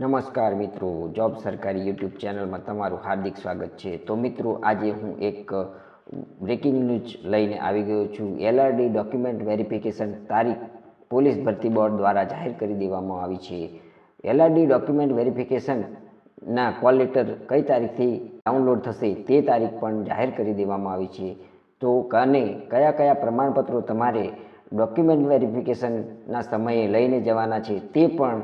નમસ્કાર મિત્રો, જોબ સરકારી યુટ્યુબ ચેનલમાં તમારું હાર્દિક સ્વાગત છે. તો મિત્રો, આજે હું એક બ્રેકિંગ ન્યૂઝ લઈને આવી ગયો છું. એલઆરડી ડોક્યુમેન્ટ વેરિફિકેશન તારીખ પોલીસ ભરતી બોર્ડ દ્વારા જાહેર કરી દેવામાં આવી છે. એલઆરડી ડોક્યુમેન્ટ વેરિફિકેશનના કોલ લેટર કઈ તારીખથી ડાઉનલોડ થશે તે તારીખ પણ જાહેર કરી દેવામાં આવી છે. તો અને કયા કયા પ્રમાણપત્રો તમારે ડોક્યુમેન્ટ વેરિફિકેશનના સમયે લઈને જવાના છે તે પણ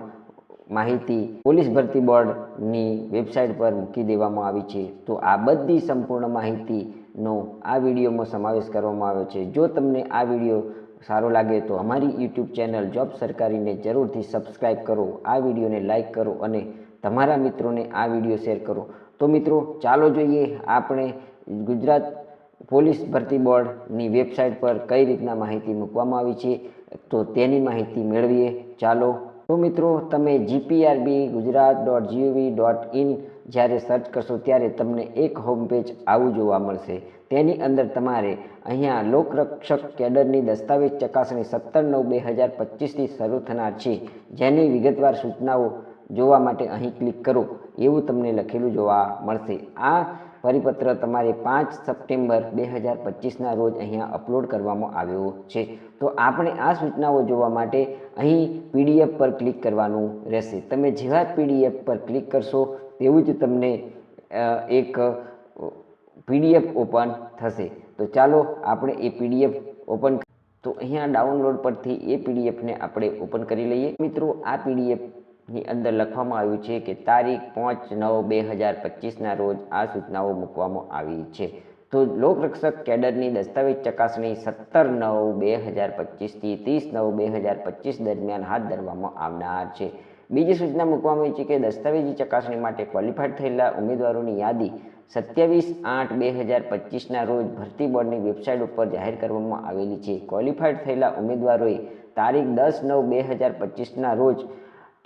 માહિતી પોલીસ ભરતી બોર્ડની વેબસાઇટ પર મૂકી દેવામાં આવી છે. તો આ બધી સંપૂર્ણ માહિતીનો આ વિડીયોમાં સમાવેશ કરવામાં આવ્યો છે. જો તમને આ વીડિયો સારો લાગે તો અમારી યુટ્યુબ ચેનલ જોબ સરકારીને જરૂરથી સબસ્ક્રાઈબ કરો, આ વિડીયોને લાઇક કરો અને તમારા મિત્રોને આ વીડિયો શેર કરો. તો મિત્રો, ચાલો જોઈએ આપણે ગુજરાત પોલીસ ભરતી બોર્ડની વેબસાઇટ પર કઈ રીતના માહિતી મૂકવામાં આવી છે. તો તેની માહિતી મેળવીએ. ચાલો તો મિત્રો, તમે GPRB Gujarat dot GOV dot in જ્યારે સર્ચ કરશો ત્યારે તમને એક હોમ પેજ આવું જોવા મળશે. તેની અંદર તમારે અહીંયા લોકરક્ષક કેડરની દસ્તાવેજ ચકાસણી સત્તર નવ બે હજાર પચીસથી શરૂ થનાર છે. જેની વિગતવાર સૂચનાઓ જોવા માટે અહીં ક્લિક કરો. એવું તમને લખેલું જોવા મળશે. આ પરિપત્ર તમારે પાંચ સપ્ટેમ્બર બે હજાર પચીસના રોજ અહીંયા અપલોડ કરવામાં આવ્યો છે. તો આપણે આ સૂચનાઓ જોવા માટે અહીં પીડીએફ પર ક્લિક કરવાનું રહેશે. તમે જેવા પીડીએફ પર ક્લિક કરશો તેવું જ તમને એક પીડીએફ ઓપન થશે. તો ચાલો આપણે એ પીડીએફ ઓપન તો અહીંયા ડાઉનલોડ પરથી એ પીડીએફને આપણે ઓપન કરી લઈએ. મિત્રો, આ પીડીએફની અંદર લખવામાં આવ્યું છે કે તારીખ પાંચ નવ બે હજાર પચીસના રોજ આ સૂચનાઓ મૂકવામાં આવી છે. તો લોકરક્ષક કેડરની દસ્તાવેજ ચકાસણી સત્તર નવ બે હજાર પચીસથી ત્રીસ નવ બે હજાર પચીસ દરમિયાન હાથ ધરવામાં આવનાર છે. બીજી સૂચના મૂકવામાં આવી છે કે દસ્તાવેજી ચકાસણી માટે ક્વોલિફાઈડ થયેલા ઉમેદવારોની યાદી સત્યાવીસ આઠ બે હજાર પચીસના રોજ ભરતી બોર્ડની વેબસાઇટ ઉપર જાહેર કરવામાં આવેલી છે. ક્વોલિફાઈડ થયેલા ઉમેદવારોએ તારીખ દસ નવ બે હજાર પચીસના રોજ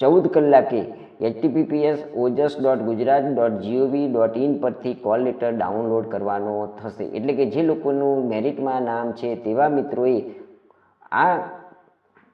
ચૌદ કલાકે HTTPS Ojas dot Gujarat dot GOV dot in પરથી કોલ લેટર ડાઉનલોડ કરવાનો થશે. એટલે કે જે લોકોનું મેરિટમાં નામ છે તેવા મિત્રોએ આ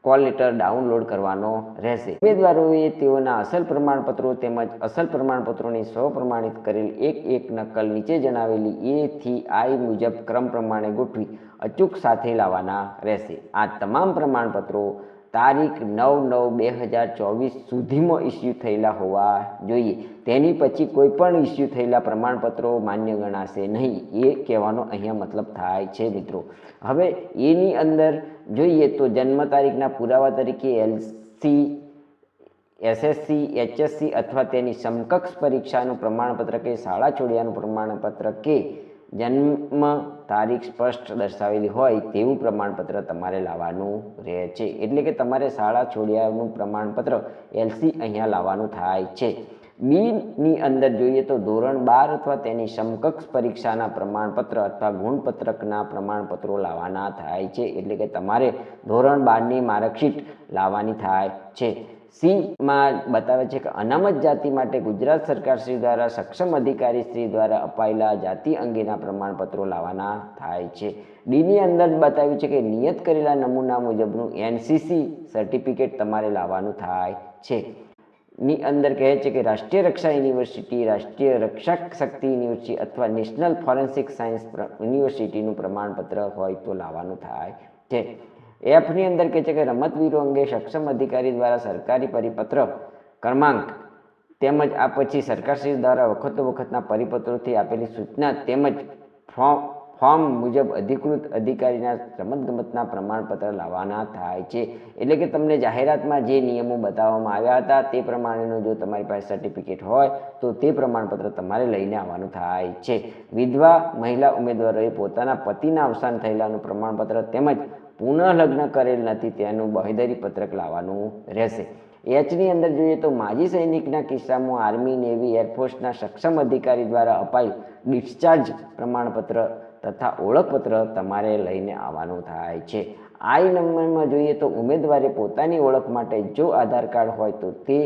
કોલ લેટર ડાઉનલોડ કરવાનો રહેશે. ઉમેદવારોએ તેઓના અસલ પ્રમાણપત્રો તેમજ અસલ પ્રમાણપત્રોની સ્વપ્રમાણિત કરેલ એક એક નકલ નીચે જણાવેલી એ થી આઈ મુજબ ક્રમ પ્રમાણે ગોઠવી અચૂક સાથે લાવવાના રહેશે. આ તમામ પ્રમાણપત્રો તારીખ નવ નવ બે હજાર ચોવીસ સુધીમાં ઇસ્યુ થયેલા હોવા જોઈએ. તેની પછી કોઈ પણ ઇસ્યુ થયેલા પ્રમાણપત્રો માન્ય ગણાશે નહીં. એ કહેવાનો અહીંયા મતલબ થાય છે મિત્રો. હવે એની અંદર જોઈએ તો જન્મ તારીખના પુરાવા તરીકે એલસી, એસએસસી, એચએસસી અથવા તેની સમકક્ષ પરીક્ષાનું પ્રમાણપત્ર કે શાળા છોડ્યાનું પ્રમાણપત્ર કે જન્મ તારીખ સ્પષ્ટ દર્શાવેલી હોય તેવું પ્રમાણપત્ર તમારે લાવવાનું રહે છે. એટલે કે તમારે શાળા છોડ્યાનું પ્રમાણપત્ર એલસી અહીંયા લાવવાનું થાય છે. બીની અંદર જોઈએ તો ધોરણ બાર અથવા તેની સમકક્ષ પરીક્ષાના પ્રમાણપત્ર અથવા ગુણપત્રકના પ્રમાણપત્રો લાવવાના થાય છે. એટલે કે તમારે ધોરણ બારની માર્કશીટ લાવવાની થાય છે. સીમાં બતાવે છે કે અનામત જાતિ માટે ગુજરાત સરકાર શ્રી દ્વારા સક્ષમ અધિકારી શ્રી દ્વારા અપાયેલા જાતિ અંગેના પ્રમાણપત્રો લાવવાના થાય છે. ડીની અંદર બતાવ્યું છે કે નિયત કરેલા નમૂના મુજબનું એનસીસી સર્ટિફિકેટ તમારે લાવવાનું થાય છે. ની અંદર કહે છે કે રાષ્ટ્રીય રક્ષા યુનિવર્સિટી, રાષ્ટ્રીય રક્ષક શક્તિ યુનિવર્સિટી અથવા નેશનલ ફોરેન્સિક સાયન્સ યુનિવર્સિટીનું પ્રમાણપત્ર હોય તો લાવવાનું થાય છે. એફની અંદર કહે છે કે રમતવીરો અંગે સક્ષમ અધિકારી દ્વારા સરકારી પરિપત્ર ક્રમાંક તેમજ આ પછી સરકારશ્રી દ્વારા વખતો વખતના પરિપત્રોથી આપેલી સૂચના તેમજ ફોર્મ ફોર્મ મુજબ અધિકૃત અધિકારીના રમતગમતના પ્રમાણપત્ર લાવવાના થાય છે. એટલે કે તમને જાહેરાતમાં જે નિયમો બતાવવામાં આવ્યા હતા તે પ્રમાણેનો જો તમારી પાસે સર્ટિફિકેટ હોય તો તે પ્રમાણપત્ર તમારે લઈને આવવાનું થાય છે. વિધવા મહિલા ઉમેદવારોએ પોતાના પતિના અવસાન થયેલાનું પ્રમાણપત્ર તેમજ પુનઃ લગ્ન કરેલ નથી તેનું બહેદરી પત્રક લાવવાનું રહેશે. એચની અંદર જોઈએ તો માજી સૈનિકના કિસ્સામાં આર્મી, નેવી, એરફોર્સના સક્ષમ અધિકારી દ્વારા અપાયેલ ડિસ્ચાર્જ પ્રમાણપત્ર તથા ઓળખપત્ર તમારે લઈને આવવાનું થાય છે. આઈ નંબરમાં જોઈએ તો ઉમેદવારે પોતાની ઓળખ માટે જો આધાર કાર્ડ હોય તો તે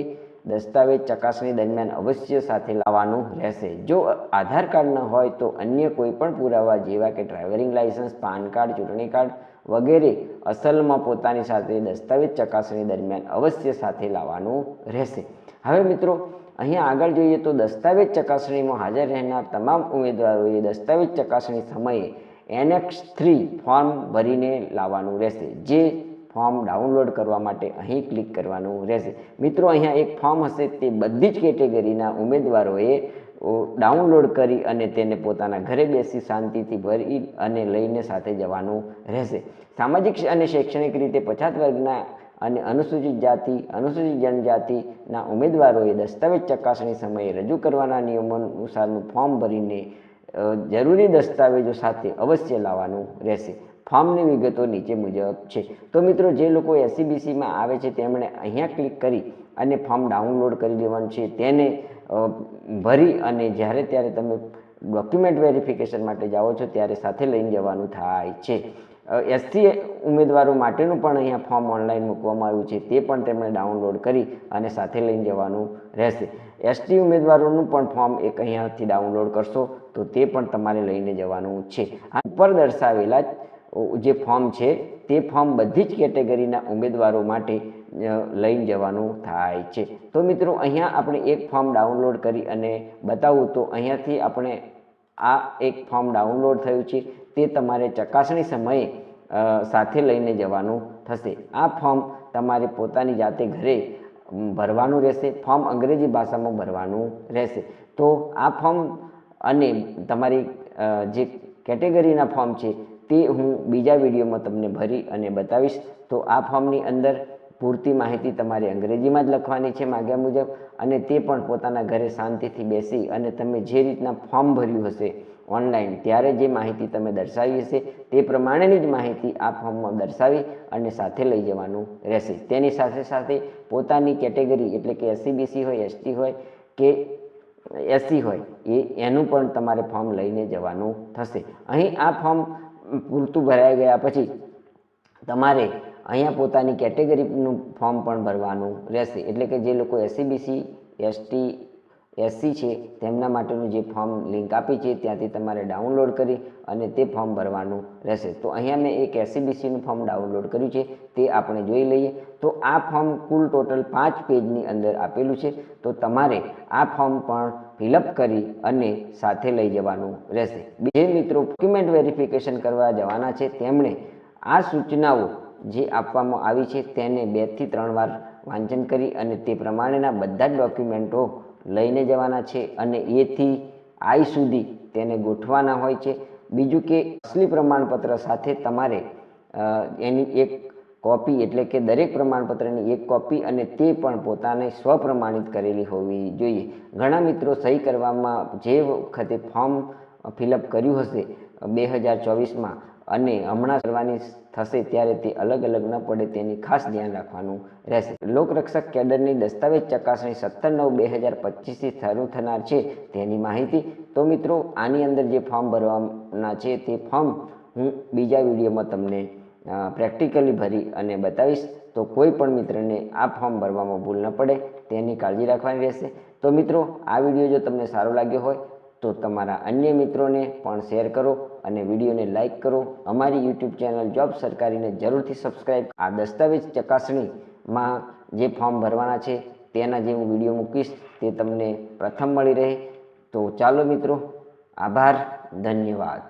દસ્તાવેજ ચકાસણી દરમિયાન અવશ્ય સાથે લાવવાનું રહેશે. જો આધાર કાર્ડ ન હોય તો અન્ય કોઈ પણ પુરાવા જેવા કે ડ્રાઇવિંગ લાઇસન્સ, પાન કાર્ડ, ચૂંટણી કાર્ડ વગેરે અસલમાં પોતાની સાથે દસ્તાવેજ ચકાસણી દરમિયાન અવશ્ય સાથે લાવવાનું રહેશે. હવે મિત્રો, અહીંયા આગળ જોઈએ તો દસ્તાવેજ ચકાસણીમાં હાજર રહેનાર તમામ ઉમેદવારોએ દસ્તાવેજ ચકાસણી સમયે એનએક્સ થ્રી ફોર્મ ભરીને લાવવાનું રહેશે, જે ફોર્મ ડાઉનલોડ કરવા માટે અહીં ક્લિક કરવાનું રહેશે. મિત્રો, અહીંયા એક ફોર્મ હશે તે બધી જ કેટેગરીના ઉમેદવારોએ ડાઉનલોડ કરી અને તેને પોતાના ઘરે બેસી શાંતિથી ભરી અને લઈને સાથે જવાનું રહેશે. સામાજિક અને શૈક્ષણિક રીતે પછાત વર્ગના અને અનુસૂચિત જાતિ, અનુસૂચિત જનજાતિના ઉમેદવારોએ દસ્તાવેજ ચકાસણી સમયે રજૂ કરવાના નિયમો અનુસારનું ફોર્મ ભરીને જરૂરી દસ્તાવેજો સાથે અવશ્ય લાવવાનું રહેશે. ફોર્મની વિગતો નીચે મુજબ છે. તો મિત્રો, જે લોકો એસસીબીસીમાં આવે છે, તેમણે અહીંયા ક્લિક કરી અને ફોર્મ ડાઉનલોડ કરી દેવાનું છે. તેને ભરી અને જ્યારે ત્યારે તમે ડોક્યુમેન્ટ વેરિફિકેશન માટે જાઓ છો, ત્યારે સાથે લઈને જવાનું થાય છે. એસસી ઉમેદવારો માટેનું પણ અહીંયા ફોર્મ ઓનલાઈન મૂકવામાં આવ્યું છે. તે પણ તેમણે ડાઉનલોડ કરી અને સાથે લઈને જવાનું રહેશે. એસટી ઉમેદવારોનું પણ ફોર્મ એક અહીંયાથી ડાઉનલોડ કરશો, તો તે પણ તમારે લઈને જવાનું છે. આ ઉપર દર્શાવેલા જે ફોર્મ છે, તે ફોર્મ બધી જ કેટેગરીના ઉમેદવારો માટે લઈને જવાનું થાય છે. તો મિત્રો, અહીંયા આપણે એક ફોર્મ ડાઉનલોડ કરી અને બતાવું. તો અહીંયાથી આપણે આ એક ફોર્મ ડાઉનલોડ થયું છે. તે તમારે ચકાસણી સમયે સાથે લઈને જવાનું થશે. આ ફોર્મ તમારે પોતાની જાતે ઘરે ભરવાનું રહેશે. ફોર્મ અંગ્રેજી ભાષામાં ભરવાનું રહેશે. તો આ ફોર્મ અને તમારી જે કેટેગરીના ફોર્મ છે, તે હું બીજા વિડીયોમાં તમને ભરી અને બતાવીશ. તો આ ફોર્મની અંદર પૂરતી માહિતી તમારે અંગ્રેજીમાં જ લખવાની છે માગ્યા મુજબ અને તે પણ પોતાના ઘરે શાંતિથી બેસી અને તમે જે રીતના ફોર્મ ભર્યું હશે ઓનલાઈન ત્યારે જે માહિતી તમે દર્શાવી હશે તે પ્રમાણેની જ માહિતી આ ફોર્મમાં દર્શાવી અને સાથે લઈ જવાનું રહેશે. તેની સાથે સાથે પોતાની કેટેગરી એટલે કે એસસીબીસી હોય એસટી હોય કે એસસી હોય એ એનું પણ તમારે ફોર્મ લઈને જવાનું થશે. અહીં આ ફોર્મ પૂરતું ભરાઈ ગયા પછી તમારે અહીંયા પોતાની કેટેગરીનું ફોર્મ પણ ભરવાનું રહેશે. એટલે કે જે લોકો એસસીબીસી એસટી એસસી છે, તેમના માટેનું જે ફોર્મ લિંક આપી છે, ત્યાંથી તમારે ડાઉનલોડ કરી અને તે ફોર્મ ભરવાનું રહેશે. તો અહીંયા મેં એક એસસીબીસીનું ફોર્મ ડાઉનલોડ કર્યું છે, તે આપણે જોઈ લઈએ. તો આ ફોર્મ કુલ ટોટલ પાંચ પેજની અંદર આપેલું છે. તો તમારે આ ફોર્મ પણ ફિલઅપ કરી અને સાથે લઈ જવાનું રહેશે. બીજે મિત્રો ડોક્યુમેન્ટ વેરિફિકેશન કરવા જવાના છે. તેમણે આ સૂચનાઓ જે આપવામાં આવી છે તેને બેથી ત્રણ વાર વાંચન કરી અને તે પ્રમાણેના બધા જ ડોક્યુમેન્ટો લઈને જવાના છે અને એથી આઈ સુધી તેને ગોઠવાના હોય છે. બીજું કે અસલી પ્રમાણપત્ર સાથે તમારે એની એક કોપી એટલે કે દરેક પ્રમાણપત્રની એક કોપી અને તે પણ પોતાને સ્વપ્રમાણિત કરેલી હોવી જોઈએ. ઘણા મિત્રો સહી કરવામાં જે વખતે ફોર્મ ફિલઅપ કર્યું હશે, બે હજાર ચોવીસમાં અને હમણાં કરવાની થશે ત્યારે તે અલગ અલગ ન પડે તેની ખાસ ધ્યાન રાખવાનું રહેશે. લોકરક્ષક કેડરની દસ્તાવેજ ચકાસણી સત્તર નવ બે હજાર પચીસથી શરૂ થનાર છે તેની માહિતી. તો મિત્રો, આની અંદર જે ફોર્મ ભરવાના છે તે ફોર્મ હું બીજા વિડીયોમાં તમને પ્રેક્ટિકલી ભરી અને બતાવીશ. તો કોઈ પણ મિત્રને આ ફોર્મ ભરવામાં ભૂલ ન પડે, તેની કાળજી રાખવાની રહેશે. તો મિત્રો, આ વીડિયો જો તમને સારો લાગ્યો હોય તો તમારા અન્ય મિત્રોને પણ શેર કરો અને વિડીયોને લાઇક કરો. અમારી યુટ્યુબ ચેનલ જોબ સરકારીને જરૂરથી સબસ્ક્રાઈબ આ દસ્તાવેજ ચકાસણીમાં જે ફોર્મ ભરવાના છે, તેના જે હું વીડિયો મૂકીશ, તે તમને પ્રથમ મળી રહે. તો ચાલો મિત્રો, આભાર, ધન્યવાદ.